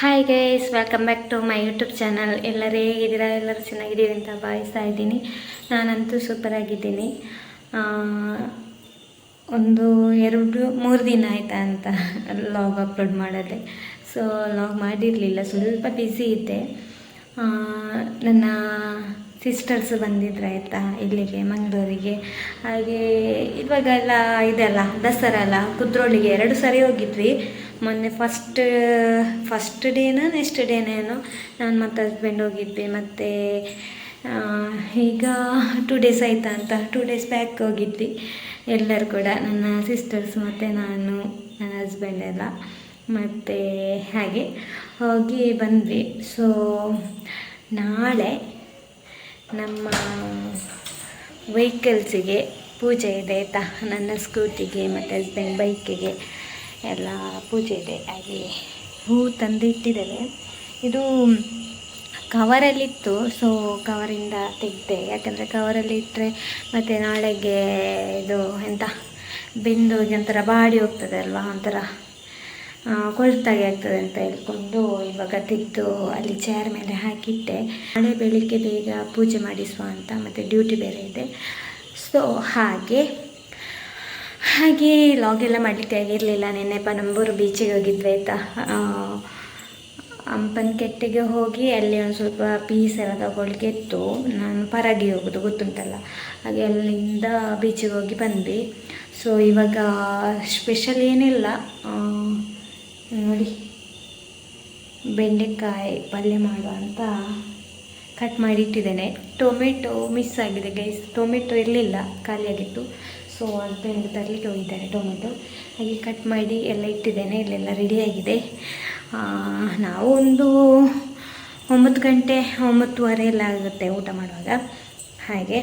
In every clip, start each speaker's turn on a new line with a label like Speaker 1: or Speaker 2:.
Speaker 1: Hi guys welcome back to my YouTube channel ಎಲ್ಲರೂ ಹೇಗಿದ್ದೀರಾ? ಎಲ್ಲರೂ ಚೆನ್ನಾಗಿದ್ದೀರಿ ಅಂತ ಭಾವಿಸ್ತಾ ಇದ್ದೀನಿ. ನಾನಂತೂ ಸೂಪರ್ ಆಗಿದ್ದೀನಿ. ಆ, ಒಂದು ಎರಡು ಮೂರು ದಿನ ಆಯಿತಾ ಅಂತ ಲಾಗ್ ಅಪ್ಲೋಡ್ ಮಾಡೋದೆ. ಸೊ ಲಾಗ್ ಮಾಡಿರಲಿಲ್ಲ. ಸ್ವಲ್ಪ ಬ್ಯುಸಿ ಇದ್ದೆ. ನನ್ನ ಸಿಸ್ಟರ್ಸ್ ಬಂದಿದ್ರು ಆಯಿತಾ ಇಲ್ಲಿಗೆ ಮಂಗಳೂರಿಗೆ. ಹಾಗೆ ಇವಾಗೆಲ್ಲ ಇದೆಲ್ಲ ದಸರಾ ಅಲ್ಲ ಕುದ್ರೋಳಿಗೆ. ಎರಡು ಸರಿ ಹೋಗಿದ್ವಿ. ಮೊನ್ನೆ ಫಸ್ಟ್ ಫಸ್ಟ್ ಡೇನೋ ನೆಕ್ಸ್ಟ್ ಡೇನೇನೋ ನಾನು ಮತ್ತೆ ಹಸ್ಬೆಂಡ್ ಹೋಗಿದ್ದೆ, ಮತ್ತು ಈಗ ಟೂ ಡೇಸ್ ಆಯಿತಾ ಅಂತ ಟೂ ಡೇಸ್ ಬ್ಯಾಕ್ ಹೋಗಿದ್ವಿ. ಎಲ್ಲರೂ ಕೂಡ, ನನ್ನ ಸಿಸ್ಟರ್ಸ್ ಮತ್ತು ನಾನು, ನನ್ನ ಹಸ್ಬೆಂಡ್ ಎಲ್ಲ, ಮತ್ತು ಹಾಗೆ ಹೋಗಿ ಬಂದ್ವಿ. ಸೊ ನಾಳೆ ನಮ್ಮ ವೆಹಿಕಲ್ಸಿಗೆ ಪೂಜೆ ಇದೆ ಆಯಿತಾ? ನನ್ನ ಸ್ಕೂಟಿಗೆ ಮತ್ತು ಹಸ್ಬೆಂಡ್ ಬೈಕಿಗೆ ಎಲ್ಲ ಪೂಜೆ ಇದೆ. ಹಾಗೆ ಹೂ ತಂದು ಇಟ್ಟಿದ್ದೇವೆ ಇದು ಕವರಲ್ಲಿತ್ತು. ಸೊ ಕವರಿಂದ ತೆಗೆದೆ. ಯಾಕಂದರೆ ಕವರಲ್ಲಿ ಇಟ್ಟರೆ ಮತ್ತು ನಾಳೆಗೆ ಇದು ಎಂತ ಬೆಂದು ಒಂಥರ ಬಾಡಿ ಹೋಗ್ತದೆ ಅಲ್ವಾ? ಒಂಥರ ಕೊಳ್ತಾಗೆ ಆಗ್ತದೆ ಅಂತ ಹೇಳ್ಕೊಂಡು ಇವಾಗ ತೆಗೆದು ಅಲ್ಲಿ ಚೇರ್ ಮೇಲೆ ಹಾಕಿಟ್ಟೆ. ನಾಳೆ ಬೆಳಿಗ್ಗೆ ಬೇಗ ಪೂಜೆ ಮಾಡಿಸುವ ಅಂತ ಮತ್ತು ಡ್ಯೂಟಿ ಬೇರೆ ಇದೆ. ಸೊ ಹಾಗೆ ಹಾಗೆ ಲಾಗ್ ಎಲ್ಲ ಮಾಡಲಿಕ್ಕೆ ಆಗಿರಲಿಲ್ಲ ನೆನ್ನೆಪ್ಪ ಪನಂಬೂರು ಬೀಚಿಗೆ ಹೋಗಿದ್ವಿ ಆಯಿತಾ? ಕೆಟ್ಟಿಗೆ ಹೋಗಿ ಅಲ್ಲಿ ಒಂದು ಸ್ವಲ್ಪ ಪೀಸ್ ಎಲ್ಲ ತಗೊಳ್ಳಿಕ್ಕೆ ಇತ್ತು ನಾನು ಪರಾಗಿ ಹೋಗೋದು, ಗೊತ್ತುಂಟಲ್ಲ? ಹಾಗೆ ಅಲ್ಲಿಂದ ಬೀಚಿಗೆ ಹೋಗಿ ಬಂದ್ವಿ. ಸೊ ಇವಾಗ ಸ್ಪೆಷಲ್ ಏನಿಲ್ಲ. ನೋಡಿ. ಬೆಂಡೆಕಾಯಿ ಪಲ್ಯ ಮಾಡುವ ಅಂತ ಕಟ್ ಮಾಡಿ ಇಟ್ಟಿದ್ದೇನೆ ಟೊಮೆಟೊ ಮಿಸ್ ಆಗಿದೆ ಗೈಸ್ ಟೊಮೆಟೊ ಇರಲಿಲ್ಲ, ಖಾಲಿಯಾಗಿತ್ತು. ಸೊ ಹಸ್ಬೆಂಡ್ ತರಲಿಕ್ಕೆ ಹೋಗಿದ್ದಾರೆ ಟೊಮೆಟೊ. ಹಾಗೆ ಕಟ್ ಮಾಡಿ ಎಲ್ಲ ಇಟ್ಟಿದ್ದೇನೆ, ಇಲ್ಲೆಲ್ಲ ರೆಡಿಯಾಗಿದೆ ನಾವು ಒಂದು ಒಂಬತ್ತು ಗಂಟೆ, ಒಂಬತ್ತುವರೆ ಎಲ್ಲ ಆಗುತ್ತೆ ಊಟ ಮಾಡುವಾಗ. ಹಾಗೆ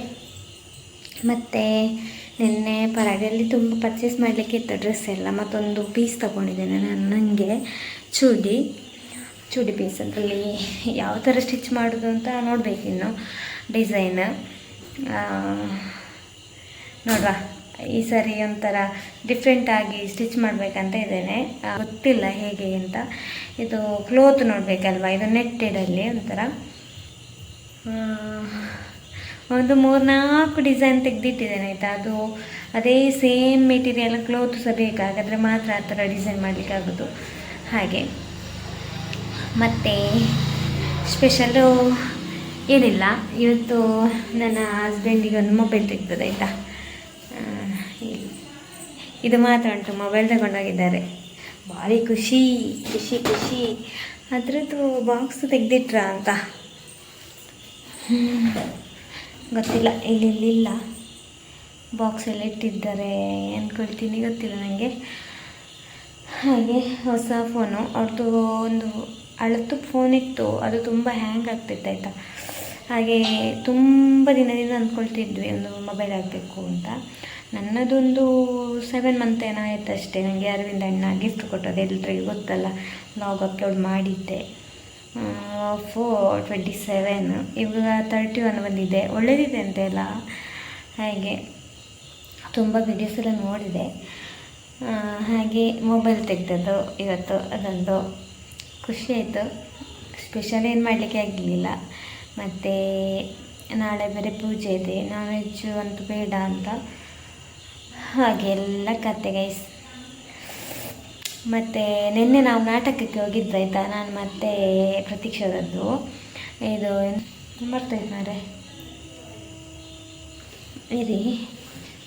Speaker 1: ಮತ್ತು ನಿನ್ನೆ ಪರಾಗಲ್ಲಿ ತುಂಬ ಪರ್ಚೇಸ್ ಮಾಡಲಿಕ್ಕೆ ಇತ್ತು ಡ್ರೆಸ್ ಎಲ್ಲ. ಮತ್ತೊಂದು ಪೀಸ್ ತಗೊಂಡಿದ್ದೇನೆ ನಾನು ನನಗೆ ಚೂಡಿ. ಚೂಡಿ ಪೀಸ್ ಅದರಲ್ಲಿ ಯಾವ ಥರ ಸ್ಟಿಚ್ ಮಾಡೋದು ಅಂತ ನೋಡಬೇಕಿನ್ನು ಡಿಸೈನ್ ನೋಡುವ. ಈ ಸರಿ ಒಂಥರ ಡಿಫ್ರೆಂಟಾಗಿ ಸ್ಟಿಚ್ ಮಾಡಬೇಕಂತ ಇದ್ದೇನೆ. ಗೊತ್ತಿಲ್ಲ ಹೇಗೆ ಅಂತ. ಇದು ಕ್ಲೋತ್ ನೋಡಬೇಕಲ್ವ? ಇದು ನೆಟ್ಟೆಡಲ್ಲಿ ಒಂಥರ. ಒಂದು ಒಂದು ಮೂರ್ನಾಲ್ಕು ಡಿಸೈನ್ ತೆಗೆದಿಟ್ಟಿದ್ದೇನೆ, ಆಯಿತಾ? ಅದು ಅದೇ ಸೇಮ್ ಮೆಟೀರಿಯಲ್ ಕ್ಲೋತ್ ಸಹ ಬೇಕಾಗಾದರೆ ಮಾತ್ರ ಆ ಥರ ಡಿಸೈನ್ ಮಾಡಲಿಕ್ಕಾಗೋದು. ಹಾಗೆ. ಮತ್ತು ಸ್ಪೆಷಲು ಏನಿಲ್ಲ. ಇವತ್ತು ನನ್ನ ಹಸ್ಬೆಂಡಿಗೆ ಒಂದು ಮೊಬೈಲ್ ತೆಗ್ದದಾಯ್ತಾ. ಇದು ಮಾತ್ರ ಉಂಟು ಮೊಬೈಲ್ ತಗೊಂಡೋಗಿದ್ದಾರೆ. ಭಾರಿ ಖುಷಿ ಖುಷಿ ಖುಷಿ. ಅದರದ್ದು ಬಾಕ್ಸ್ ತೆಗ್ದಿಟ್ರ ಅಂತ? ಗೊತ್ತಿಲ್ಲ ಗೊತ್ತಿಲ್ಲ ಇಲ್ಲಿಲ್ಲ ಬಾಕ್ಸ್ ಎಲ್ಲ ಇಟ್ಟಿದ್ದಾರೆ ಅಂದ್ಕೊಳ್ತೀನಿ ಗೊತ್ತಿಲ್ಲ ನನಗೆ ಹಾಗೆ ಹೊಸ ಫೋನು ಅವ್ರದ್ದು ಒಂದು ಅಳತು ಫೋನ್ ಇತ್ತು, ಅದು ತುಂಬ ಹ್ಯಾಂಗ್ ಆಗ್ತಿತ್ತು, ಆಯಿತಾ? ಹಾಗೆ ತುಂಬ ದಿನದಿಂದ ಅಂದ್ಕೊಳ್ತಿದ್ವಿ ಒಂದು ಮೊಬೈಲ್ ಆಗಬೇಕು ಅಂತ. ನನ್ನದೊಂದು ಸೆವೆನ್ ಮಂತ್ ಏನೋ ಆಯ್ತು ಅಷ್ಟೇ. ನನಗೆ ಅರವಿಂದ ಅಣ್ಣ ಗಿಫ್ಟ್ ಕೊಟ್ಟದ್ದು ಎಲ್ರಿಗೂ ಗೊತ್ತಲ್ಲ. ಲಾಗ್ ಅಪ್ಲೋಡ್ ಮಾಡಿದ್ದೆ. ಫೋ ಟ್ವೆಂಟಿ ಸೆವೆನ್ ಇವಾಗ ತರ್ಟಿ ಒನ್ ಬಂದಿದೆ. ಒಳ್ಳೆಯದಿದೆ ಅಂತೆಲ್ಲ. ಹಾಗೆ ತುಂಬ ವಿಡಿಯೋಸ್ ಎಲ್ಲ ನೋಡಿದೆ. ಹಾಗೆ ಮೊಬೈಲ್ ತೆಗೆದದ್ದು, ಇವತ್ತು ಅದೊಂದು ಖುಷಿ ಆಯಿತು. ಸ್ಪೆಷಲ್ ಏನು ಮಾಡಲಿಕ್ಕೆ ಆಗಲಿಲ್ಲ. ಮತ್ತು ನಾಳೆ ಬೇರೆ ಪೂಜೆ ಇದೆ. ನಾನ್ ವೆಜ್ ಅಂತೂ ಬೇಡ ಅಂತ. ಹಾಗೆ ಎಲ್ಲ ಕತೆ ಗೈಸ್ ಮತ್ತು ನಿನ್ನೆ ನಾವು ನಾಟಕಕ್ಕೆ ಹೋಗಿದ್ದು ಆಯಿತಾ? ನಾನು ಮತ್ತೆ ಪ್ರತೀಕ್ಷಾದದ್ದು ಇದು ಬರ್ತೈತೆ ಮಾರೆ ಇರಿ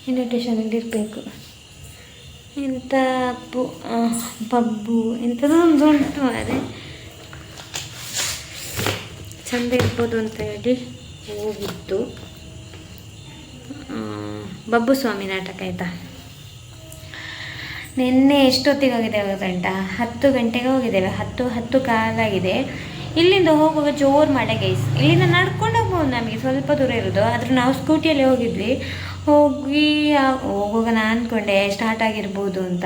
Speaker 1: ಇನ್ವಿಟೇಷನಲ್ಲಿ ಇರಬೇಕು ಇಂಥ ಪು ಪಬ್ಬು ಎಂಥದೋ ಒಂದು ಉಂಟು ಅದೇ ಚಂದ ಇರ್ಬೋದು ಅಂತ ಹೇಳಿ ಆ, ಬಬ್ಬು ಸ್ವಾಮಿ ನಾಟಕ ಆಯಿತಾ? ನಿನ್ನೆ ಎಷ್ಟೊತ್ತಿಗೆ ಹೋಗಿದ್ದೇವೆ ಗಂಟ? ಹತ್ತು ಗಂಟೆಗೆ ಹೋಗಿದ್ದೇವೆ ಹತ್ತು ಹತ್ತು ಕಾಲಾಗಿದೆ ಇಲ್ಲಿಂದ ಹೋಗುವಾಗ ಜೋರು ಮಳೆ ಗೈಸ್ ಇಲ್ಲಿಂದ ನಡ್ಕೊಂಡು ಹೋಗ್ಬೋದು ನಮಗೆ, ಸ್ವಲ್ಪ ದೂರ ಇರೋದು ಆದರೂ ನಾವು ಸ್ಕೂಟಿಯಲ್ಲಿ ಹೋಗಿದ್ವಿ. ಹೋಗಿ ಹೋಗುವಾಗ ನಾನು ಅಂದ್ಕೊಂಡೆ ಸ್ಟಾರ್ಟ್ ಆಗಿರ್ಬೋದು ಅಂತ.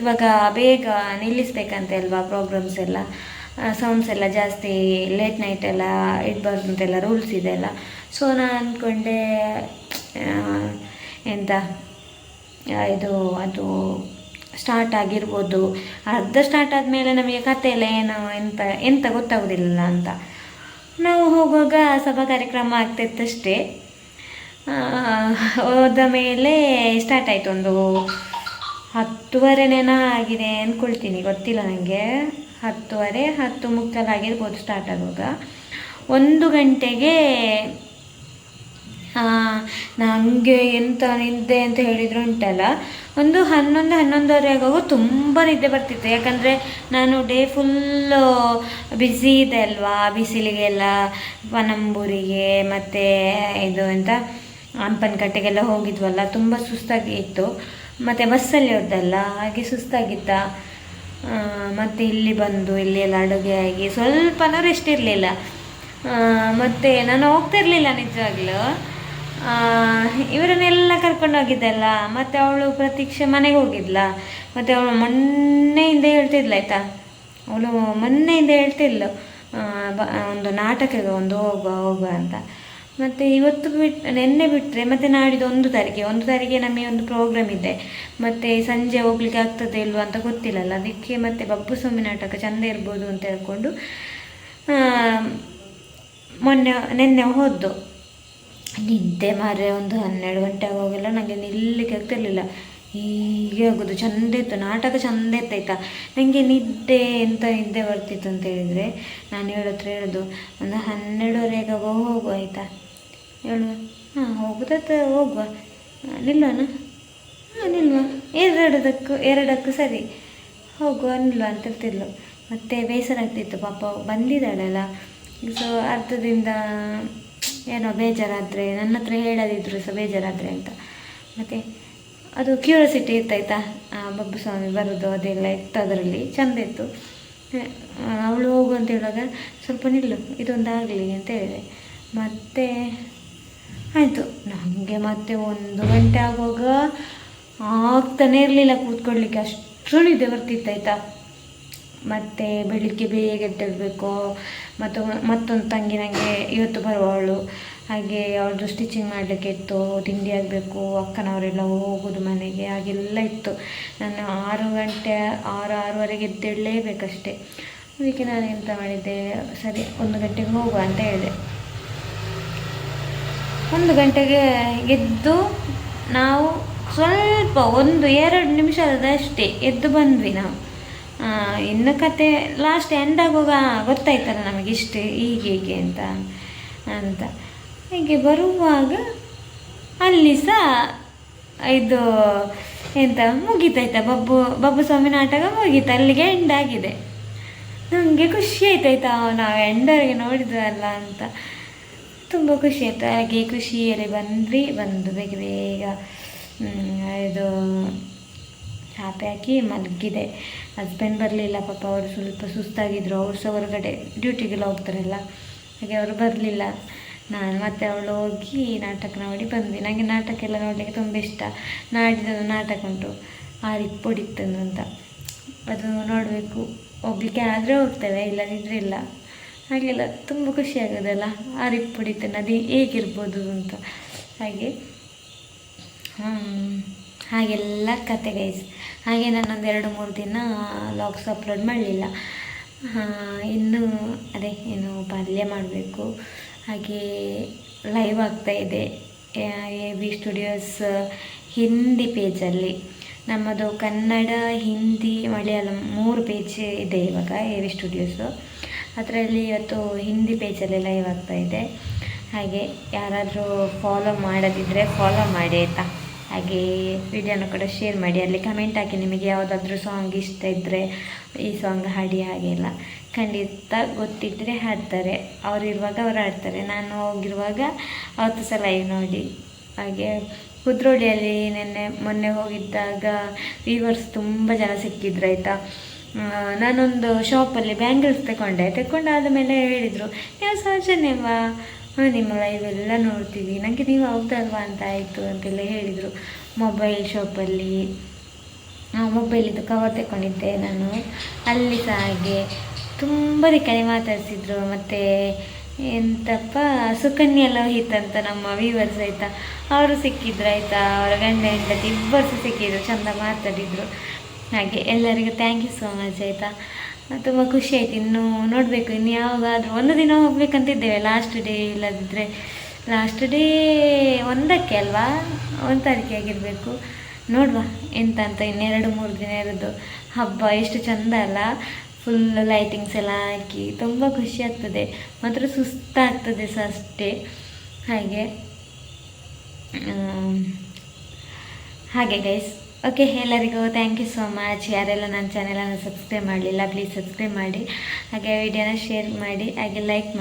Speaker 1: ಇವಾಗ ಬೇಗ ನಿಲ್ಲಿಸ್ಬೇಕಂತ ಅಲ್ವಾ ಪ್ರೋಗ್ರಾಮ್ಸ್ ಎಲ್ಲ? ಸೌಂಡ್ಸ್ ಎಲ್ಲ ಜಾಸ್ತಿ ಲೇಟ್ ನೈಟ್ ಎಲ್ಲ ಇಡಬಾರ್ದು ಅಂತೆಲ್ಲ ರೂಲ್ಸ್ ಇದೆ ಅಲ್ಲ? ಸೊ ನಾನು ಅಂದ್ಕೊಂಡೆ ಎಂತ? ಇದು, ಅದು ಸ್ಟಾರ್ಟ್ ಆಗಿರ್ಬೋದು. ಅರ್ಧ ಸ್ಟಾರ್ಟ್ ಆದಮೇಲೆ ನಮಗೆ ಕತೆ ಎಲ್ಲ ಏನು, ಎಂತ ಎಂತ ಗೊತ್ತಾಗೋದಿಲ್ಲ ಅಂತ. ನಾವು ಹೋಗುವಾಗ ಸಭಾ ಕಾರ್ಯಕ್ರಮ ಆಗ್ತಿತ್ತಷ್ಟೇ. ಹೋದ ಮೇಲೆ ಸ್ಟಾರ್ಟ್ ಆಯಿತು. ಒಂದು ಹತ್ತುವರೆನೇನ ಆಗಿದೆ ಅಂದ್ಕೊಳ್ತೀನಿ ಗೊತ್ತಿಲ್ಲ ನನಗೆ ಹತ್ತುವರೆ, ಹತ್ತು ಮುಕ್ಕಾಲಾಗಿರ್ಬೋದು ಸ್ಟಾರ್ಟ್ ಆಗುವಾಗ. ಒಂದು ಗಂಟೆಗೆ ನನಗೆ ಎಂತ ನಿದ್ದೆ ಅಂತ ಹೇಳಿದ್ರು ಉಂಟಲ್ಲ, ಒಂದು ಹನ್ನೊಂದು, ಹನ್ನೊಂದುವರೆ ಆಗುವಾಗ ತುಂಬ ನಿದ್ದೆ ಬರ್ತಿತ್ತು. ಯಾಕಂದರೆ ನಾನು ಡೇ ಫುಲ್ಲು ಬ್ಯುಸಿ ಇದೆ ಅಲ್ವಾ, ಬಿಸಿಲಿಗೆಲ್ಲ, ಪನಂಬೂರಿಗೆ ಮತ್ತು ಇದು ಎಂತ ಹಂಪನಕಟ್ಟೆಗೆಲ್ಲ ಹೋಗಿದ್ವಲ್ಲ, ತುಂಬ ಸುಸ್ತಾಗಿ ಇತ್ತು. ಮತ್ತು ಬಸ್ಸಲ್ಲಿ ಹೋದಲ್ಲ, ಹಾಗೆ ಸುಸ್ತಾಗಿತ್ತ ಮತ್ತು ಇಲ್ಲಿ ಬಂದು, ಇಲ್ಲಿ ಎಲ್ಲ ಅಡುಗೆ ಆಗಿ, ಸ್ವಲ್ಪನೂ ರೆಸ್ಟ್ ಇರಲಿಲ್ಲ. ಮತ್ತು ನಾನು ಹೋಗ್ತಿರ್ಲಿಲ್ಲ ನಿಜವಾಗ್ಲೂ. ಇವರನ್ನೆಲ್ಲ ಕರ್ಕೊಂಡು ಹೋಗಿದ್ದಲ್ಲ, ಮತ್ತು ಅವಳು ಪ್ರತೀಕ್ಷೆ ಮನೆಗೆ ಹೋಗಿದ್ಲ, ಮತ್ತು ಅವಳು ಮೊನ್ನೆಯಿಂದ ಹೇಳ್ತಿದ್ಲು, ಆಯಿತಾ? ಅವಳು ಮೊನ್ನೆಯಿಂದ ಹೇಳ್ತಿದ್ಲು ಒಂದು ನಾಟಕಕ್ಕೆ ಒಂದು ಹೋಗುವ ಹೋಗುವ ಅಂತ. ಮತ್ತು ಇವತ್ತು ಬಿಟ್ಟು ನಿನ್ನೆ ಬಿಟ್ಟರೆ ಮತ್ತು ನಾಡಿದ್ದು ಒಂದು ತಾರೀಕಿಗೆ ಒಂದು ತಾರೀಕಿಗೆ ನಮಗೆ ಒಂದು ಪ್ರೋಗ್ರಾಮ್ ಇದೆ. ಮತ್ತು ಸಂಜೆ ಹೋಗ್ಲಿಕ್ಕೆ ಆಗ್ತದೆ ಇಲ್ವಾ ಅಂತ ಗೊತ್ತಿಲ್ಲಲ್ಲ, ಅದಕ್ಕೆ ಮತ್ತು ಬಬ್ಬು ಸ್ವಾಮಿ ನಾಟಕ ಚಂದ ಇರ್ಬೋದು ಅಂತ ಹೇಳ್ಕೊಂಡು ಮೊನ್ನೆ, ನಿನ್ನೆ ಹೋದ್ದು. ನಿದ್ದೆ ಮಾರೆ ಒಂದು ಹನ್ನೆರಡು ಗಂಟೆ ಆಗೋಗಿಲ್ಲ ನನಗೆ ನಿಲ್ಲಕ್ಕೆ ಆಗ್ತಿರ್ಲಿಲ್ಲ. ಹೀಗೆ ಆಗೋದು. ಚಂದ ಇತ್ತು. ನಾಟಕ ಚಂದ ಇತ್ತು ಆಯಿತಾ ನನಗೆ ನಿದ್ದೆ ಎಂತ ನಿದ್ದೆ ಬರ್ತಿತ್ತು ಅಂತ ಹೇಳಿದರೆ ನಾನು ಹೇಳತ್ರ ಹೇಳೋದು, ಒಂದು ಹನ್ನೆರಡುವರೆಗೆ ಹೋಗು ಆಯಿತಾ? ಹೇಳುವ. ಹಾಂ ಹೋಗುದತ್ತ ಹೋಗುವ. ನಿಲ್ವನ ಹಾಂ ನಿಲ್ವ ಎರಡದಕ್ಕೂ, ಎರಡಕ್ಕೂ ಸರಿ. ಹೋಗುವ ನಿಲ್ವ ಅಂತ ಇರ್ತಿದ್ಲು ಮತ್ತು ಬೇಸರ ಆಗ್ತಿತ್ತು. ಪಾಪ ಬಂದಿದ್ದಾಳಲ್ಲ. ಸೊ ಅರ್ಧದಿಂದ ಏನೋ ಬೇಜಾರಾದರೆ, ನನ್ನ ಹತ್ರ ಹೇಳದಿದ್ರು ಸಹ ಬೇಜಾರಾದರೆ ಅಂತ. ಮತ್ತು ಅದು ಕ್ಯೂರಿಯಾಸಿಟಿ ಇತ್ತಾಯ್ತಾ ಬಬ್ಬು ಸ್ವಾಮಿ ಬರೋದು, ಅದೆಲ್ಲ ಇತ್ತು ಅದರಲ್ಲಿ, ಚೆಂದ ಇತ್ತು. ಅವಳು ಹೋಗು ಅಂತ ಹೇಳುವಾಗ ಸ್ವಲ್ಪ ನಿಲ್ಲು, ಇದೊಂದು ಆಗಲಿ ಅಂತ ಹೇಳಿದೆ. ಮತ್ತು ಆಯಿತು ನನಗೆ ಮತ್ತೆ ಒಂದು ಗಂಟೆ ಆಗುವಾಗ ಆಗ್ತಾನೆ ಇರಲಿಲ್ಲ ಕೂತ್ಕೊಳ್ಳಿಕ್ಕೆ. ಅಷ್ಟು ನಿದ್ದೆ ಬರ್ತಿತ್ತಾಯ್ತಾ ಮತ್ತು ಬೆಳಿಗ್ಗೆ ಬೇಗ ಎದ್ದೇಳಬೇಕು. ಮತ್ತು ಮತ್ತೊಂದು ತಂಗಿ ನನಗೆ ಇವತ್ತು ಬರುವವಳು. ಹಾಗೆ ಅವಳದು ಸ್ಟಿಚಿಂಗ್ ಮಾಡಲಿಕ್ಕೆ ಇತ್ತು. ತಿಂಡಿ ಆಗಬೇಕು, ಅಕ್ಕನವರೆಲ್ಲ ಹೋಗೋದು ಮನೆಗೆ. ಹಾಗೆಲ್ಲ ಇತ್ತು. ನಾನು ಆರು ಗಂಟೆ, ಆರು, ಆರೂವರೆಗೆ ಎದ್ದೇಳಲೇಬೇಕಷ್ಟೇ. ಅದಕ್ಕೆ ನಾನು ಎಂತ ಮಾಡಿದ್ದೆ? ಸರಿ, ಒಂದು ಗಂಟೆಗೆ ಹೋಗುವ ಅಂತ ಹೇಳಿದೆ. ಒಂದು ಗಂಟೆಗೆ ಎದ್ದು ನಾವು ಸ್ವಲ್ಪ, ಒಂದು ಎರಡು ನಿಮಿಷದಷ್ಟೇ ಎದ್ದು ಬಂದ್ವಿ ನಾವು. ಇನ್ನು ಕತೆ ಲಾಸ್ಟ್ ಎಂಡ್ ಆಗುವಾಗ ಗೊತ್ತಾಯ್ತಲ್ಲ ನಮಗೆ ಇಷ್ಟು ಹೀಗೆ ಹೀಗೆ ಅಂತ ಅಂತ. ಹೀಗೆ ಬರುವಾಗ ಅಲ್ಲಿ ಸಹ ಇದು ಎಂತ ಮುಗೀತಾಯ್ತಾ ಬಬ್ಬು ಬಬ್ಬು ಸ್ವಾಮಿ ನಾಟಕ ಮುಗೀತು, ಅಲ್ಲಿಗೆ ಎಂಡ್ ಆಗಿದೆ. ನಮಗೆ ಖುಷಿ ಆಯ್ತಾಯ್ತಾ, ನಾವು ಎಂಡವರೆಗೆ ನೋಡಿದ್ವಲ್ಲ ಅಂತ. ತುಂಬ ಖುಷಿ ಆಯಿತು. ಹಾಗೆ ಖುಷಿಯಲ್ಲಿ ಬಂದ್ವಿ, ಬಂದು ಬೇಗ ಬೇಗ ಇದು ಚಾಪೆ ಹಾಕಿ ಮಲಗಿದೆ. ಹಸ್ಬೆಂಡ್ ಬರಲಿಲ್ಲ, ಪಾಪ ಅವರು ಸ್ವಲ್ಪ ಸುಸ್ತಾಗಿದ್ದರು ಅವ್ರು ಸಹ ಹೊರಗಡೆ ಡ್ಯೂಟಿಗೆಲ್ಲ ಹೋಗ್ತಾರಲ್ಲ, ಹಾಗೆ ಅವರು ಬರಲಿಲ್ಲ. ನಾನು ಮತ್ತೆ ಅವಳು ಹೋಗಿ ನಾಟಕ ನೋಡಿ ಬಂದ್ವಿ ನನಗೆ ನಾಟಕ ಎಲ್ಲ ನೋಡಲಿಕ್ಕೆ ತುಂಬ ಇಷ್ಟ. ನಾಡಿದ್ದು ನಾಟಕ ಉಂಟು ಆರಿಕ್ ಪೊಡಿತಂದು ಅಂತ. ಅದು ನೋಡಬೇಕು. ಹೋಗ್ಲಿಕ್ಕೆ ಆದರೆ ಹೋಗ್ತೇವೆ ಇಲ್ಲದಿದ್ದರೆ ಇಲ್ಲ. ಹಾಗೆಲ್ಲ ತುಂಬ ಖುಷಿ ಆಗೋದಲ್ಲ ಆರಿಕ್ ಪುಡಿತನ ಅದು ಹೇಗಿರ್ಬೋದು ಅಂತ. ಹಾಗೆ, ಹ್ಮ್. ಹಾಗೆಲ್ಲ ಕತೆ ಗೈಸ್ ಹಾಗೆ ಒಂದು ಎರಡು ಮೂರು ದಿನ ಲಾಗ್ಸ್ ಅಪ್ಲೋಡ್ ಮಾಡಲಿಲ್ಲ. ಇನ್ನು ಅದೇ ಏನು ಪಲ್ಯ ಮಾಡಬೇಕು. ಹಾಗೆ ಲೈವ್ ಆಗ್ತಾ ಇದೆ. ಎ ವಿ ಸ್ಟುಡಿಯೋಸ್ ಹಿಂದಿ ಪೇಜಲ್ಲಿ ನಮ್ಮದು ಕನ್ನಡ, ಹಿಂದಿ, ಮಲಯಾಳಂ ಮೂರು ಪೇಜ್ ಇದೆ ಇವಾಗ ಎ ವಿ ಸ್ಟುಡಿಯೋಸು ಅದರಲ್ಲಿ ಇವತ್ತು ಹಿಂದಿ ಪೇಜಲ್ಲಿ ಲೈವ್ ಆಗ್ತಾ ಇದೆ. ಹಾಗೆ ಯಾರಾದರೂ ಫಾಲೋ ಮಾಡದಿದ್ದರೆ ಫಾಲೋ ಮಾಡಿ ಆಯಿತಾ? ಹಾಗೆ ವಿಡಿಯೋನ ಕೂಡ ಶೇರ್ ಮಾಡಿ, ಅಲ್ಲಿ ಕಮೆಂಟ್ ಹಾಕಿ ನಿಮಗೆ ಯಾವುದಾದ್ರೂ ಸಾಂಗ್ ಇಷ್ಟ ಇದ್ದರೆ ಈ ಸಾಂಗ್ ಹಾಡಿ ಹಾಗೆಲ್ಲ ಖಂಡಿತ ಗೊತ್ತಿದ್ದರೆ ಹಾಡ್ತಾರೆ. ಅವರಿರುವಾಗ ಅವ್ರು ಹಾಡ್ತಾರೆ. ನಾನು ಹೋಗಿರುವಾಗ ಅವತ್ತು ಸಹ ಲೈವ್ ನೋಡಿ. ಹಾಗೆ ಕುದ್ರೋಳಿಯಲ್ಲಿ ನಿನ್ನೆ, ಮೊನ್ನೆ ಹೋಗಿದ್ದಾಗ ವೀವರ್ಸ್ ತುಂಬ ಜನ ಸಿಕ್ಕಿದ್ರು, ಆಯಿತಾ? ನಾನೊಂದು ಶಾಪಲ್ಲಿ ಬ್ಯಾಂಗಲ್ಸ್ ತಗೊಂಡೆ ತಗೊಂಡಾದ ಮೇಲೆ ಹೇಳಿದರು, ನೀವು ಸೌಜನ್ಯವಾ ಹಾಂ, ನಿಮ್ಮ ಲೈವ್ ಎಲ್ಲ ನೋಡ್ತೀವಿ. ನನಗೆ ನೀವು ಹೌದಲ್ವಾ ಅಂತ ಆಯಿತು ಅಂತೆಲ್ಲ ಹೇಳಿದರು. ಮೊಬೈಲ್ ಶಾಪಲ್ಲಿ ಮೊಬೈಲಿದ್ದು ಕವರ್ ತಗೊಂಡಿದ್ದೆ ನಾನು. ಅಲ್ಲಿ ಸಹ ಹಾಗೆ. ತುಂಬ ಕಡೆ ಮಾತಾಡಿಸಿದ್ರು. ಮತ್ತು ಎಂತಪ್ಪ, ಸುಕನ್ಯಾ ಲೋಹಿತ್ ಅಂತ ನಮ್ಮ ವ್ಯೂವರ್ಸ್ ಆಯಿತಾ, ಅವರು ಸಿಕ್ಕಿದ್ರು ಆಯಿತಾ. ಅವರ ಗಂಡ ಹೆಂಡತಿ ಇಬ್ಬರು ಸಿಕ್ಕಿದ್ರು. ಚಂದ ಮಾತಾಡಿದರು. ಹಾಗೆ ಎಲ್ಲರಿಗೂ ಥ್ಯಾಂಕ್ ಯು ಸೋ ಮಚ್ ಆಯಿತಾ. ತುಂಬ ಖುಷಿ ಆಯ್ತು. ಇನ್ನು ನೋಡಬೇಕು, ಇನ್ನು ಯಾವಾಗಾದರೂ ಒಂದು ದಿನ ಹೋಗ್ಬೇಕಂತಿದ್ದೇವೆ ಲಾಸ್ಟ್ ಡೇ ಇಲ್ಲದಿದ್ದರೆ ಲಾಸ್ಟ್ ಡೇ ಒಂದಕ್ಕೆ ಅಲ್ವಾ? ಒಂದು ತಾರೀಕೆ ಆಗಿರಬೇಕು. ನೋಡುವ ಎಂತ ಅಂತ ಇನ್ನೆರಡು ಮೂರು ದಿನ ಇರೋದು. ಹಬ್ಬ ಎಷ್ಟು ಚಂದ ಅಲ್ಲ? ಫುಲ್ ಲೈಟಿಂಗ್ಸ್ ಎಲ್ಲ ಹಾಕಿ ತುಂಬ ಖುಷಿ ಆಗ್ತದೆ. ಮಾತ್ರ ಸುಸ್ತಾಗ್ತದೆ ಸಹ ಅಷ್ಟೇ. ಹಾಗೆ ಹಾಗೆ ಗೈಸ್ ಓಕೆ ಎಲ್ಲರಿಗೂ ಥ್ಯಾಂಕ್ ಯು ಸೋ ಮಚ್ ಯಾರೆಲ್ಲ ನನ್ನ ಚಾನೆಲನ್ನು ಸಬ್ಸ್ಕ್ರೈಬ್ ಮಾಡಲಿಲ್ಲ ಪ್ಲೀಸ್ ಸಬ್ಸ್ಕ್ರೈಬ್ ಮಾಡಿ. ಹಾಗೆ ವಿಡಿಯೋನ ಶೇರ್ ಮಾಡಿ, ಹಾಗೆ ಲೈಕ್ ಮಾಡಿ.